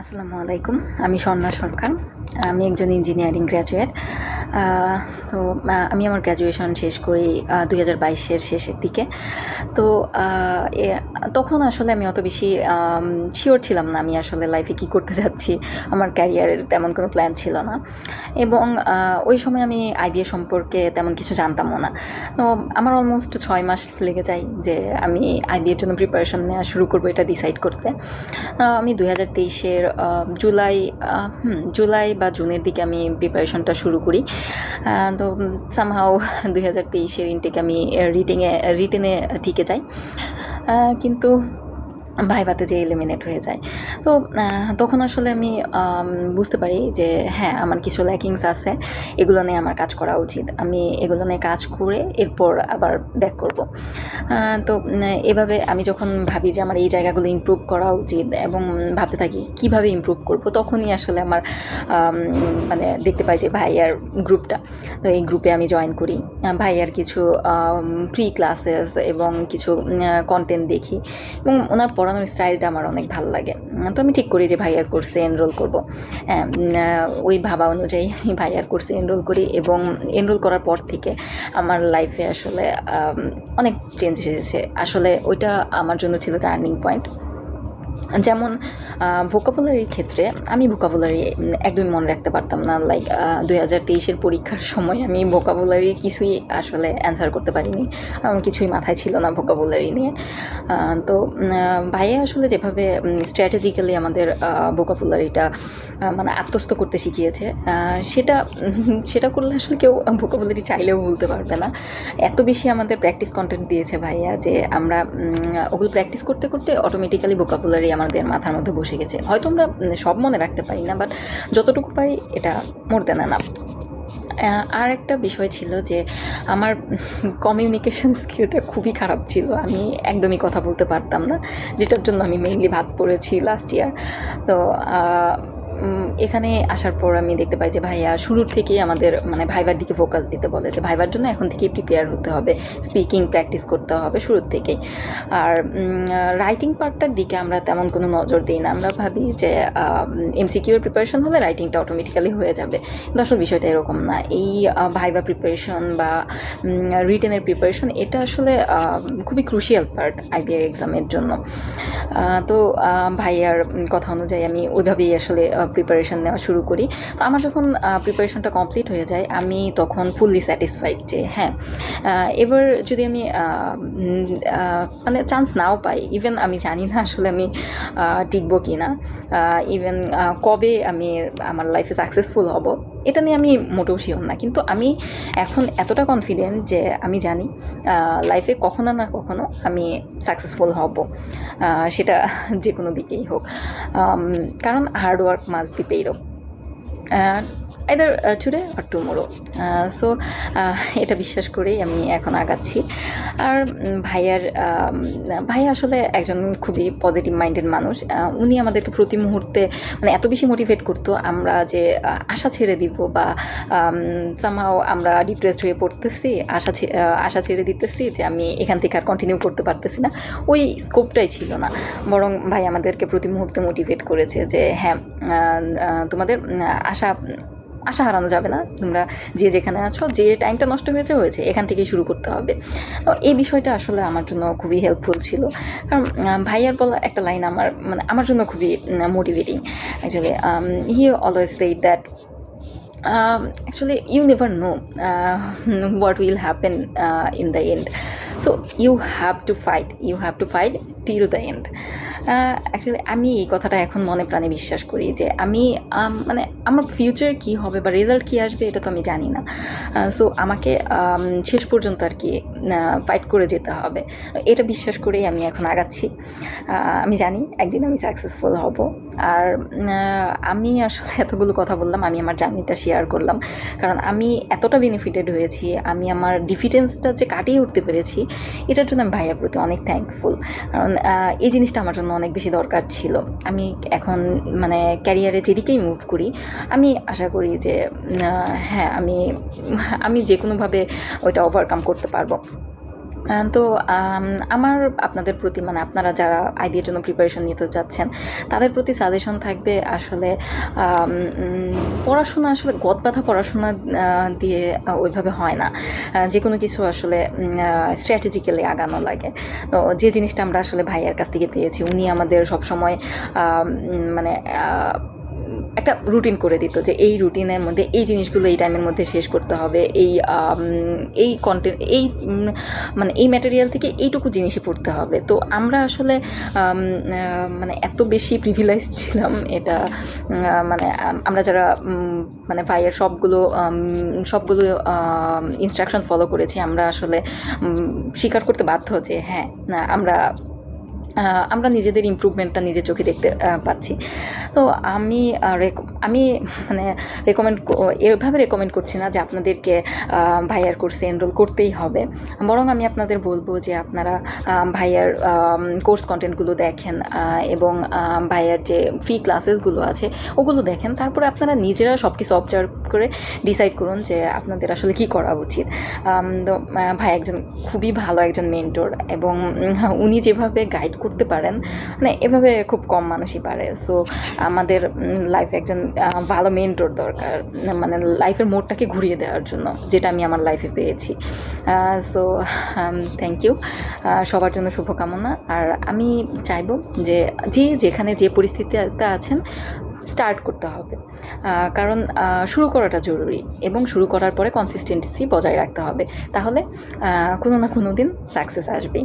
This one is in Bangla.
আসসালামু আলাইকুম, আমি স্বর্ণা সরকার। আমি একজন ইঞ্জিনিয়ারিং গ্র্যাজুয়েট তো আমি আমার গ্র্যাজুয়েশন শেষ করি দুই হাজার বাইশের শেষের দিকে। তো তখন আসলে আমি অত বেশি শিওর ছিলাম না আমি আসলে লাইফে কী করতে যাচ্ছি। আমার ক্যারিয়ারের তেমন কোনো প্ল্যান ছিল না। এবং ওই সময় আমি আইবিএ সম্পর্কে তেমন কিছু জানতামও না। তো, আমার অলমোস্ট ছয় মাস লেগে যায় যে আমি আইবিএর জন্য প্রিপারেশন নেওয়া শুরু করব এটা ডিসাইড করতে। আমি দুই হাজার তেইশের জুলাই জুলাই বা জুনের দিকে আমি প্রিপারেশনটা শুরু করি। তো সামহাও দুই হাজার তেইশের ইনটেক আমি রিটিংয়ে রিটেনে ঠিকে যাই। কিন্তু ভাইভাতে যে এলিমিনেট হয়ে যায়। তো তখন আসলে আমি বুঝতে পারি যে হ্যাঁ আমার কিছু ল্যাকিংস আছে, এগুলো নিয়ে আমার কাজ করা উচিত। আমি এগুলো নিয়ে কাজ করে এরপর আবার ব্যাক করব। তো এভাবে আমি যখন ভাবি যে আমার এই জায়গাগুলো ইমপ্রুভ করা উচিত এবং ভাবতে থাকি কীভাবে ইমপ্রুভ করব, তখনই আসলে আমার মানে দেখতে পাই যে ভাইয়ার গ্রুপটা। তো এই গ্রুপে আমি জয়েন করি। ভাইয়ার কিছু প্রি ক্লাসেস এবং কিছু কন্টেন্ট দেখি। এবং ওনার পড়ানোর স্টাইলটা আমার অনেক ভালো লাগে। তো আমি ঠিক করি যে ভাইয়ার কোর্সে এনরোল করব। ওই ভাবা অনুযায়ী আমি ভাইয়ার কোর্সে এনরোল করি এবং এনরোল করার পর থেকে আমার লাইফে আসলে অনেক চেঞ্জ এসেছে। আসলে ওইটা আমার জন্য ছিল টার্নিং পয়েন্ট যেমন ভোকাবুলারির ক্ষেত্রে আমি ভোকাবুলারি একদমই মনে রাখতে পারতাম না লাইক দুই হাজার তেইশের পরীক্ষার সময় আমি ভোকাবুলারির কিছুই আসলে অ্যান্সার করতে পারিনি। আমার কিছুই মাথায় ছিল না ভোকাবুলারি নিয়ে। তো ভাইয়া আসলে যেভাবে স্ট্র্যাটেজিক্যালি আমাদের ভোকাবুলারিটা মানে আত্মস্থ করতে শিখিয়েছে সেটা সেটা করলে আসলে কেউ ভোকাবুলারি চাইলেও বলতে পারবে না। এত বেশি আমাদের প্র্যাকটিস কন্টেন্ট দিয়েছে ভাইয়া যে আমরা ওগুলো প্র্যাকটিস করতে করতে অটোমেটিক্যালি ভোকাবুলারি আমাদের মাথার মধ্যে বসে গেছে। হয়তো আমরা সব মনে রাখতে পারি না বাট যতটুকু পারি এটা মোর দেন না আর একটা বিষয় ছিল যে আমার কমিউনিকেশন স্কিলটা খুবই খারাপ ছিল। আমি একদমই কথা বলতে পারতাম না, যেটার জন্য আমি মেইনলি ভাত পড়েছি লাস্ট ইয়ার তো এখানে আসার পর আমি দেখতে পাই যে ভাইয়া শুরুর থেকেই আমাদের মানে ভাইবার দিকে ফোকাস দিতে বলে যে ভাইবার জন্য এখন থেকেই প্রিপেয়ার হতে হবে স্পিকিং প্র্যাকটিস করতে হবে শুরুর থেকেই। আর রাইটিং পার্টটার দিকে আমরা তেমন কোনো নজর দিই না। আমরা ভাবি যে এমসিকিউর প্রিপারেশন হলে রাইটিংটা অটোমেটিক্যালি হয়ে যাবে। আসলে বিষয়টা এরকম না। এই ভাইবা প্রিপারেশন বা রিটেনের প্রিপারেশন এটা আসলে খুবই ক্রুশিয়াল পার্ট আইবিআর এক্সামের জন্য। তো ভাইয়ার কথা অনুযায়ী আমি ওইভাবেই আসলে প্রিপারেশন নেওয়া শুরু করি। তো আমার যখন প্রিপারেশনটা কমপ্লিট হয়ে যায়, আমি তখন ফুললি স্যাটিসফাইড যে হ্যাঁ এবার যদি আমি মানে চান্স নাও পাই ইভেন আমি জানি না আসলে আমি টিকবো কি না ইভেন কবে আমি আমার লাইফে সাকসেসফুল হব। এটা নিয়ে আমি মোটেও শিওর না। কিন্তু আমি এখন এতটা কনফিডেন্ট যে আমি জানি লাইফে কখনো না কখনো আমি সাকসেসফুল হব। সেটা যে কোনো দিকেই হোক। কারণ hard work must be paid either today or tomorrow so এটা বিশ্বাস করেই আমি এখন আগাচ্ছি। আর ভাইয়ার ভাইয়া আসলে একজন খুবই পজিটিভ মাইন্ডেড মানুষ। উনি আমাদেরকে প্রতি মুহূর্তে মানে এত বেশি মোটিভেট করতো আমরা যে আশা ছেড়ে দিব বা সামহাও আমরা ডিপ্রেসড হয়ে পড়তেছি, আশা আশা ছেড়ে দিতেছি যে আমি এখান থেকে আর কন্টিনিউ করতে পারতেছি না। ওই স্কোপটাই ছিল না। বরং ভাই আমাদেরকে প্রতি মুহূর্তে মোটিভেট করেছে যে হ্যাঁ তোমাদের আশা আশা হারানো যাবে না। তোমরা যে যেখানে আছো যে টাইমটা নষ্ট হয়েছে হয়েছে। এখান থেকেই শুরু করতে হবে। তো এই বিষয়টা আসলে আমার জন্য খুবই হেল্পফুল ছিল। কারণ ভাইয়ার বলা একটা লাইন আমার মানে আমার জন্য খুবই motivating actually he always said that actually you never know know will uh, in the end. So you have to fight you have to fight till the end. Actually আমি এই কথাটা এখন মনে প্রাণে বিশ্বাস করি যে আমি মানে আমার ফিউচার কি হবে বা রেজাল্ট কি আসবে এটা তো আমি জানি না। সো আমাকে শেষ পর্যন্ত আর কি ফাইট করে যেতে হবে। এটা বিশ্বাস করেই আমি এখন আগাচ্ছি। আমি জানি একদিন আমি সাকসেসফুল হব। আর আমি আসলে এতগুলো কথা বললাম, আমি আমার জার্নিটা শেয়ার করলাম। কারণ আমি এতটা বেনিফিটেড হয়েছি, আমি আমার ডিফিডেন্সটা যে কাটিয়ে উঠতে পেরেছি, এটার জন্য আমি ভাইয়ার প্রতি অনেক থ্যাঙ্কফুল কারণ এই জিনিসটা আমার জন্য অনেক বেশি দরকার ছিল। আমি এখন মানে ক্যারিয়ারে যেদিকেই মুভ করি, আমি আশা করি যে হ্যাঁ আমি আমি যে কোনোভাবে ওইটা ওভারকাম করতে পারব। তো আমার আপনাদের প্রতি মানে আপনারা যারা আইবি এর জন্য প্রিপারেশন নিতে যাচ্ছেন তাদের প্রতি সাজেশন থাকবে আসলে পড়াশোনা আসলে গদ বাঁধা পড়াশোনা দিয়ে ওইভাবে হয় না। যে কোনো কিছু আসলে স্ট্র্যাটেজিক্যালি আগানো লাগে। তো, যে জিনিসটা আমরা আসলে ভাইয়ার কাছ থেকে পেয়েছি, উনি আমাদের সবসময় মানে একটা রুটিন করে দিত যে এই রুটিনের মধ্যে, এই জিনিসগুলো এই টাইমের মধ্যে শেষ করতে হবে, এই এই কন্টেন্ট এই মানে এই ম্যাটেরিয়াল থেকে এইটুকু জিনিসই পড়তে হবে। তো আমরা আসলে মানে এত বেশি প্রিভিলাইজ ছিলাম এটা মানে আমরা যারা মানে ভাইয়ের সবগুলো সবগুলো ইনস্ট্রাকশন ফলো করেছি, আমরা আসলে স্বীকার করতে বাধ্য যে হ্যাঁ আমরা আমরা নিজেদের ইমপ্রুভমেন্টটা নিজের চোখে দেখতে পাচ্ছি। তো আমি আমি মানে রেকমেন্ড এভাবে রেকমেন্ড করছি না যে আপনাদেরকে ভাইয়ার কোর্সে এনরোল করতেই হবে। বরং আমি আপনাদের বলব যে আপনারা ভাইয়ার কোর্স কন্টেন্টগুলো দেখেন এবং ভাইয়ার যে ফ্রি ক্লাসেসগুলো আছে, ওগুলো দেখেন। তারপরে আপনারা নিজেরা সব কিছু অবজার্ভ করে ডিসাইড করুন যে আপনাদের আসলে কি করা উচিত। তো ভাই একজন খুবই ভালো একজন মেন্টর এবং উনি যেভাবে গাইড করতে পারেন। মানে এভাবে খুব কম মানুষই পারে। সো আমাদের লাইফে একজন ভালো মেন্টর দরকার। মানে লাইফের মোড়টাকে ঘুরিয়ে দেওয়ার জন্য, যেটা আমি আমার লাইফে পেয়েছি। সো থ্যাংক ইউ সবার জন্য শুভকামনা। আর আমি চাইব যে যে যেখানে যে পরিস্থিতিতে আছেন স্টার্ট করতে হবে। কারণ শুরু করাটা জরুরি এবং শুরু করার পরে কনসিস্টেন্সি বজায় রাখতে হবে। তাহলে কোনো না কোনো দিন সাকসেস আসবেই।